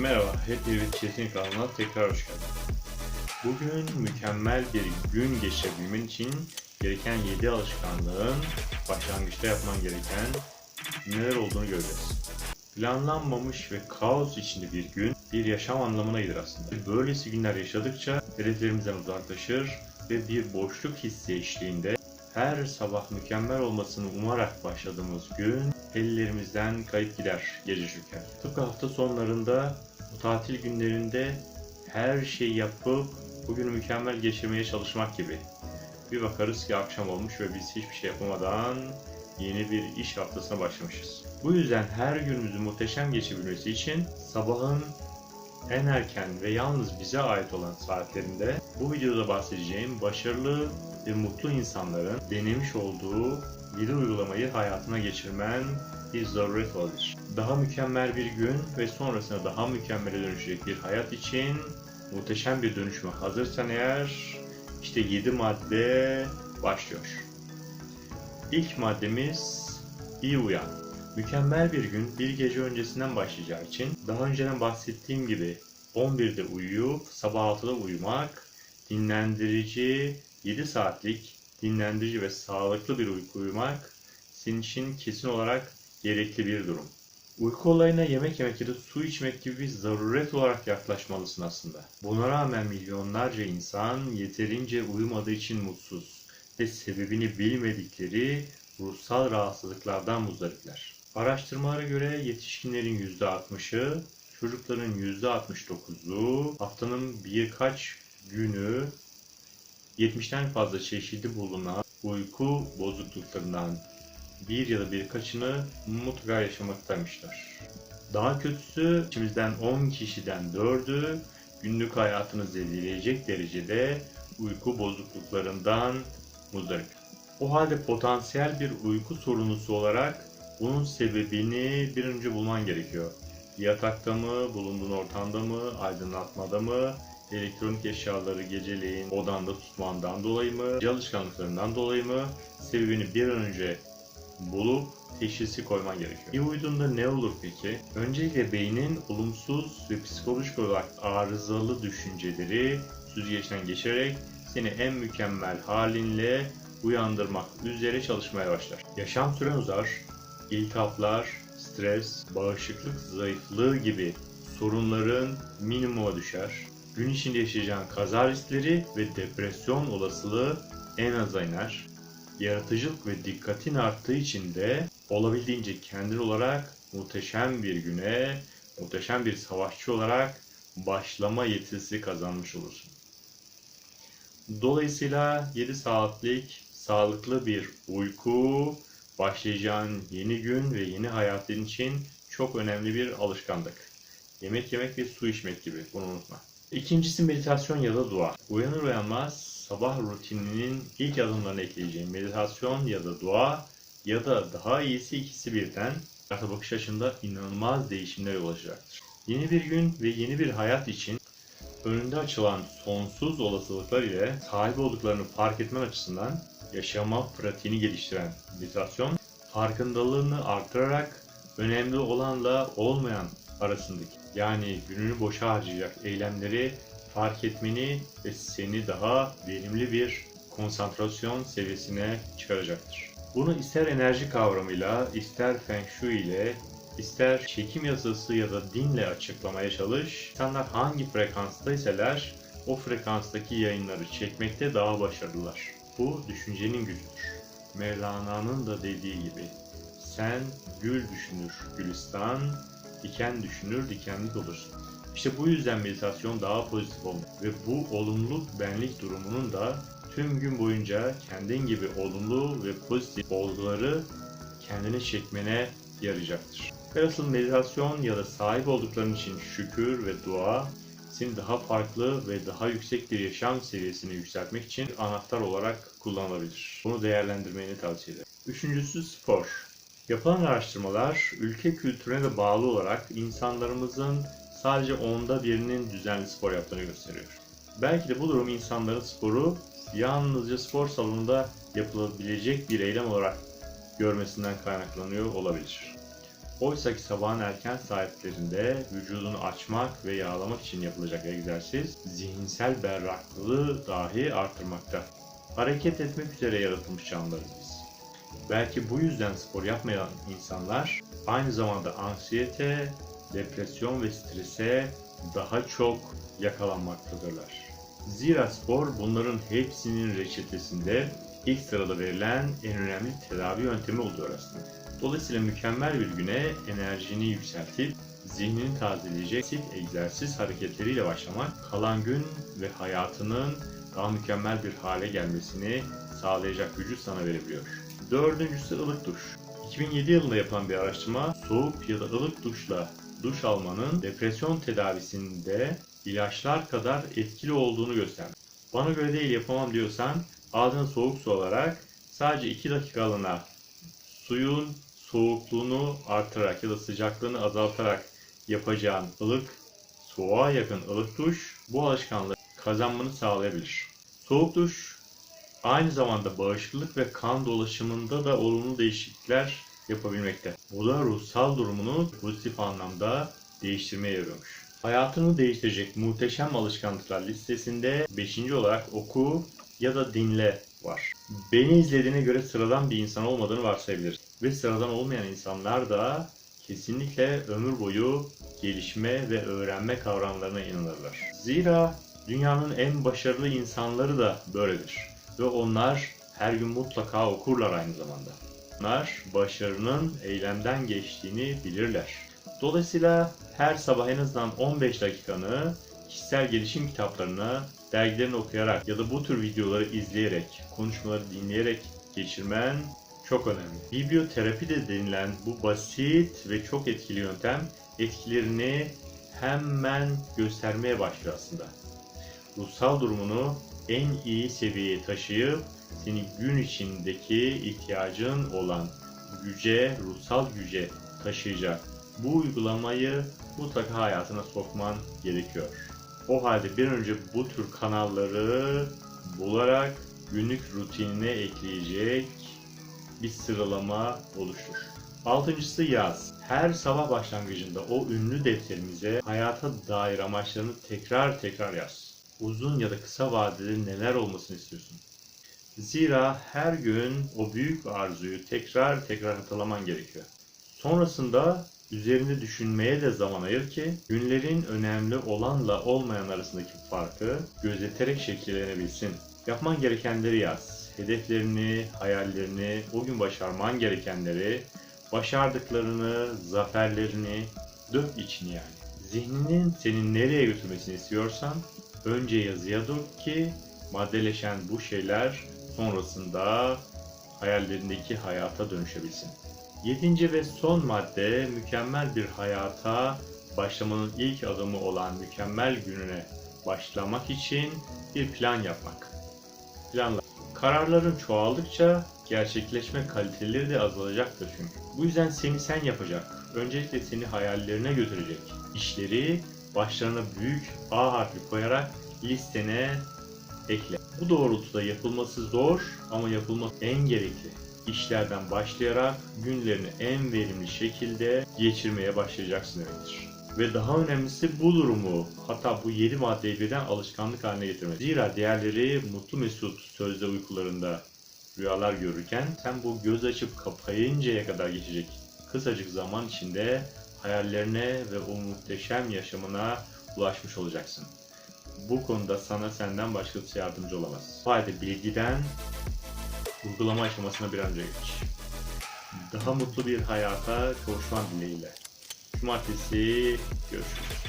Merhaba, hepiniz Çetin kanalına tekrar hoş geldiniz. Bugün mükemmel bir gün geçirebilmen için gereken 7 alışkanlığın başlangıçta yapman gereken neler olduğunu göreceğiz. Planlanmamış ve kaos içinde bir gün bir yaşam anlamına gelir aslında. Böylesi günler yaşadıkça hedeflerimizden uzaklaşır ve bir boşluk hissi eşliğinde her sabah mükemmel olmasını umarak başladığımız gün ellerimizden kayıp gider gece çöker. Tıpkı hafta sonlarında, bu tatil günlerinde her şeyi yapıp bugünü mükemmel geçirmeye çalışmak gibi. Bir bakarız ki akşam olmuş ve biz hiçbir şey yapamadan yeni bir iş haftasına başlamışız. Bu yüzden her günümüzün muhteşem geçebilmesi için sabahın en erken ve yalnız bize ait olan saatlerinde bu videoda bahsedeceğim başarılı ve mutlu insanların denemiş olduğu 7 uygulamayı hayatına geçirmen bir zaruret olabilir. Daha mükemmel bir gün ve sonrasında daha mükemmele dönüşecek bir hayat için muhteşem bir dönüşme hazırsan eğer işte 7 madde başlıyor. İlk maddemiz iyi uyan. Mükemmel bir gün bir gece öncesinden başlayacağı için daha önceden bahsettiğim gibi 11'de uyuyup sabah 6'da uyumak dinlendirici 7 saatlik dinlendirici ve sağlıklı bir uyku uyumak senin için kesin olarak gerekli bir durum. Uyku olayına yemek yemek ya da su içmek gibi bir zaruret olarak yaklaşmalısın aslında. Buna rağmen milyonlarca insan yeterince uyumadığı için mutsuz ve sebebini bilmedikleri ruhsal rahatsızlıklardan muzdaripler. Araştırmalara göre yetişkinlerin %60'ı, çocukların %69'u haftanın birkaç günü 70'ten fazla çeşidi bulunan uyku bozukluklarından bir ya da birkaçını mutlaka yaşamaktaymışlar. Daha kötüsü içimizden 10 kişiden 4'ü günlük hayatını zedeleyecek derecede uyku bozukluklarından muzdarip. O halde potansiyel bir uyku sorunusu olarak bunun sebebini bir önce bulman gerekiyor. Yatakta mı, bulunduğun ortamda mı, aydınlatmada mı, elektronik eşyaları geceleyin odanda tutmandan dolayı mı, alışkanlıklarından dolayı mı, sebebini bir an önce bulup teşhisi koyman gerekiyor. İyi uyuduğunda ne olur peki? Öncelikle beynin olumsuz ve psikolojik olarak arızalı düşünceleri süzgeçten geçirerek seni en mükemmel halinle uyandırmak üzere çalışmaya başlar. Yaşam süren uzar, iltihaplar, stres, bağışıklık zayıflığı gibi sorunların minimuma düşer. Gün içinde yaşayacağın kaza riskleri ve depresyon olasılığı en aza iner. Yaratıcılık ve dikkatin arttığı için de olabildiğince kendin olarak muhteşem bir güne, muhteşem bir savaşçı olarak başlama yetisi kazanmış olursun. Dolayısıyla 7 saatlik sağlıklı bir uyku başlayacağın yeni gün ve yeni hayatın için çok önemli bir alışkanlık. Yemek yemek ve su içmek gibi bunu unutma. İkincisi meditasyon ya da dua. Uyanır uyanmaz sabah rutininin ilk adımlarını ekleyeceğin meditasyon ya da dua ya da daha iyisi ikisi birden hayata bakış açında inanılmaz değişimler yol açacaktır. Yeni bir gün ve yeni bir hayat için önünde açılan sonsuz olasılıklar ile sahip olduklarını fark etmen açısından yaşama pratiğini geliştiren meditasyon farkındalığını artırarak önemli olanla olmayan arasındaki yani gününü boşa harcayacak eylemleri fark etmeni ve seni daha verimli bir konsantrasyon seviyesine çıkaracaktır. Bunu ister enerji kavramıyla, ister feng shui ile, ister çekim yasası ya da dinle açıklamaya çalış. İnsanlar hangi frekanstayseler o frekanstaki yayınları çekmekte daha başarılılar. Bu düşüncenin gücüdür. Mevlana'nın da dediği gibi sen gül düşünür gülistan, diken düşünür dikenlik olursun. İşte bu yüzden meditasyon daha pozitif olmalı ve bu olumlu benlik durumunun da tüm gün boyunca kendin gibi olumlu ve pozitif olguları kendine çekmene yarayacaktır. Velhasıl meditasyon ya da sahip oldukların için şükür ve dua seni daha farklı ve daha yüksek bir yaşam seviyesine yükseltmek için anahtar olarak kullanılabilir. Bunu değerlendirmeni tavsiye ederim. Üçüncüsü spor. Yapılan araştırmalar ülke kültürüne de bağlı olarak insanlarımızın sadece onda birinin düzenli spor yaptığını gösteriyor. Belki de bu durum insanların sporu yalnızca spor salonunda yapılabilecek bir eylem olarak görmesinden kaynaklanıyor olabilir. Oysa ki sabahın erken saatlerinde vücudunu açmak ve yağlamak için yapılacak egzersiz zihinsel berraklığı dahi artırmakta. Hareket etmek üzere yaratılmış canlılarız. Belki bu yüzden spor yapmayan insanlar aynı zamanda anksiyete, depresyon ve strese daha çok yakalanmaktadırlar. Zira spor bunların hepsinin reçetesinde ilk sırada verilen en önemli tedavi yöntemi oluyor aslında. Dolayısıyla mükemmel bir güne enerjini yükseltip zihnini tazeleyecek basit egzersiz hareketleriyle başlamak kalan gün ve hayatının daha mükemmel bir hale gelmesini sağlayacak gücü sana verebiliyor. Dördüncüsü ılık duş. 2007 yılında yapılan bir araştırma soğuk ya da ılık duşla duş almanın depresyon tedavisinde ilaçlar kadar etkili olduğunu göstermiş. Bana göre değil yapamam diyorsan ağzını soğuk su olarak sadece 2 dakikalığına suyun soğukluğunu artırarak ya da sıcaklığını azaltarak yapacağın ılık, soğuğa yakın ılık duş bu alışkanlığı kazanmanı sağlayabilir. Soğuk duş aynı zamanda bağışıklık ve kan dolaşımında da olumlu değişiklikler yapabilmekte. Bu da ruhsal durumunu pozitif anlamda değiştirmeye yarıyormuş. Hayatını değiştirecek muhteşem alışkanlıklar listesinde 5. olarak oku ya da dinle var. Beni izlediğine göre sıradan bir insan olmadığını varsayabiliriz. Ve sıradan olmayan insanlar da kesinlikle ömür boyu gelişme ve öğrenme kavramlarına inanırlar. Zira dünyanın en başarılı insanları da böyledir. Ve onlar her gün mutlaka okurlar aynı zamanda. Onlar başarının eylemden geçtiğini bilirler. Dolayısıyla her sabah en azından 15 dakikanı kişisel gelişim kitaplarını, dergilerini okuyarak ya da bu tür videoları izleyerek, konuşmaları dinleyerek geçirmen çok önemli. Biblioterapi de denilen bu basit ve çok etkili yöntem etkilerini hemen göstermeye başlıyor aslında. Ruhsal durumunu en iyi seviyeye taşıyıp seni gün içindeki ihtiyacın olan güce, ruhsal güce taşıyacak. Bu uygulamayı mutlaka hayatına sokman gerekiyor. O halde bir önce bu tür kanalları bularak günlük rutinine ekleyecek bir sıralama oluştur. Altıncısı yaz. Her sabah başlangıcında o ünlü defterimize hayata dair amaçlarını tekrar tekrar yaz. Uzun ya da kısa vadede neler olmasını istiyorsun? Zira her gün o büyük arzuyu tekrar tekrar hatırlaman gerekiyor. Sonrasında üzerinde düşünmeye de zaman ayır ki günlerin önemli olanla olmayan arasındaki farkı gözeterek şekillenebilsin. Yapman gerekenleri yaz. Hedeflerini, hayallerini, o gün başarman gerekenleri, başardıklarını, zaferlerini dök içini yani. Zihninin seni nereye götürmesini istiyorsan önce yazıya dök ki maddeleşen bu şeyler sonrasında hayallerindeki hayata dönüşebilsin. Yedinci ve son madde mükemmel bir hayata başlamanın ilk adımı olan mükemmel gününe başlamak için bir plan yapmak. Planla. Kararların çoğaldıkça gerçekleşme kaliteleri de azalacaktır çünkü. Bu yüzden seni sen yapacak. Öncelikle seni hayallerine götürecek. İşleri başlarına büyük A harfi koyarak listene ekle. Bu doğrultuda yapılması zor ama yapılması en gerekli işlerden başlayarak günlerini en verimli şekilde geçirmeye başlayacaksın demektir. Ve daha önemlisi bu durumu hatta bu 7 maddeyi birden alışkanlık haline getirmek. Zira diğerleri mutlu mesut sözde uykularında rüyalar görürken sen bu göz açıp kapayıncaya kadar geçecek kısacık zaman içinde hayallerine ve o muhteşem yaşamına ulaşmış olacaksın. Bu konuda sana senden başkası yardımcı olamaz. O halde bilgiden uygulama aşamasına bir önce geç. Daha mutlu bir hayata kavuşman dileğiyle. Cumartesi görüşürüz.